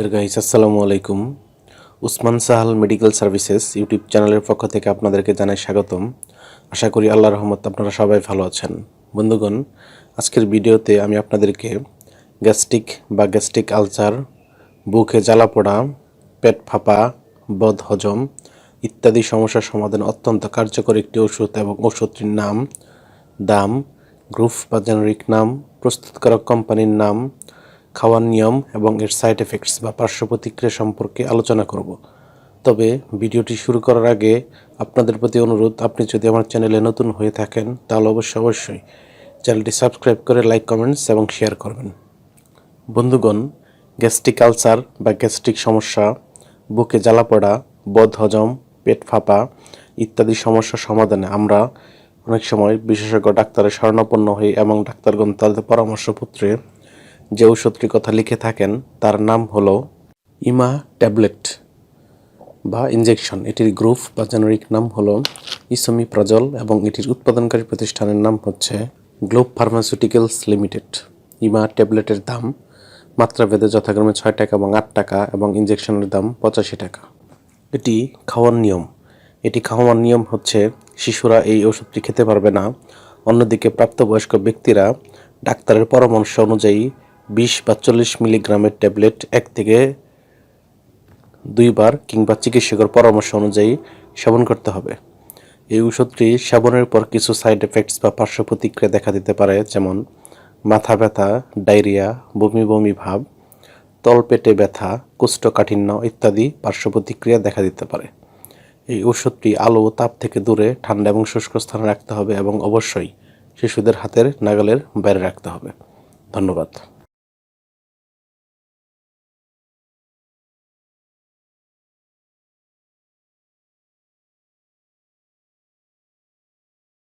Guys আসসালামু আলাইকুম Usman Sahal medical services YouTube চ্যানেলের পক্ষ থেকে আপনাদেরকে জানাই স্বাগতম। আশা করি আল্লাহ রহমত আপনারা সবাই ভালো আছেন। বন্ধুগণ, আজকের ভিডিওতে আমি আপনাদেরকে গ্যাস্ট্রিক বা গ্যাস্ট্রিক আলসার, বুকে জ্বালা পোড়া, পেট ফাঁপা, বদ হজম ইত্যাদি সমস্যার সমাধান অত্যন্ত কার্যকর একটি ওষুধ এবং ওষুধটির নাম দাম গ্রুপ বা জেনারিক নাম, প্রস্তুতকারক কোম্পানির নাম খাওয়ার নিয়ম এবং এর সাইড এফেক্টস বা পার্শ্ব প্রতিক্রিয়া সম্পর্কে আলোচনা করব। তবে ভিডিওটি শুরু করার আগে আপনাদের প্রতি অনুরোধ, আপনি যদি আমার চ্যানেলে নতুন হয়ে থাকেন, তাহলে অবশ্যই অবশ্যই চ্যানেলটি সাবস্ক্রাইব করে লাইক কমেন্টস এবং শেয়ার করবেন। বন্ধুগণ গ্যাস্ট্রিক আলসার বা গ্যাস্ট্রিক সমস্যা, বুকে জ্বালা পড়া, বদ হজম, পেট ফাঁপা ইত্যাদি সমস্যার সমাধানে আমরা অনেক সময় বিশেষজ্ঞ ডাক্তারের শরণাপন্ন হই এবং ডাক্তারগণ তাদের পরামর্শপত্রে যে ঔষধটির কথা লিখে থাকেন, তার নাম হলো ইমা ট্যাবলেট বা ইঞ্জেকশন এটির গ্রুপ বা জেনারিক নাম হলো ইসমি প্রজল এবং এটির উৎপাদনকারী প্রতিষ্ঠানের নাম হচ্ছে গ্লোব ফার্মাসিউটিক্যালস লিমিটেড। ইমা ট্যাবলেটের দাম মাত্রা মাত্রাভেদে যথাক্রমে ছয় টাকা এবং আট টাকা এবং ইঞ্জেকশনের দাম পঁচাশি টাকা। এটি খাওয়ার নিয়ম। এটি খাওয়ার নিয়ম হচ্ছে, শিশুরা এই ওষুধটি খেতে পারবে না। অন্যদিকে প্রাপ্তবয়স্ক ব্যক্তিরা ডাক্তারের পরামর্শ অনুযায়ী বিশ বা চল্লিশ মিলিগ্রামের ট্যাবলেট এক থেকে দুইবার কিংবা চিকিৎসকের পরামর্শ অনুযায়ী সেবন করতে হবে। এই ওষুধটি সেবনের পর কিছু সাইড এফেক্টস বা পার্শ্ব প্রতিক্রিয়া দেখা দিতে পারে, যেমন মাথা ব্যথা, ডায়রিয়া, বমি বমি ভাব, তলপেটে ব্যথা, কোষ্ঠকাঠিন্য ইত্যাদি পার্শ্ব প্রতিক্রিয়া দেখা দিতে পারে। এই ওষুধটি আলো, তাপ থেকে দূরে, ঠান্ডা এবং শুষ্ক স্থানে রাখতে হবে এবং অবশ্যই শিশুদের হাতের নাগালের বাইরে রাখতে হবে। ধন্যবাদ।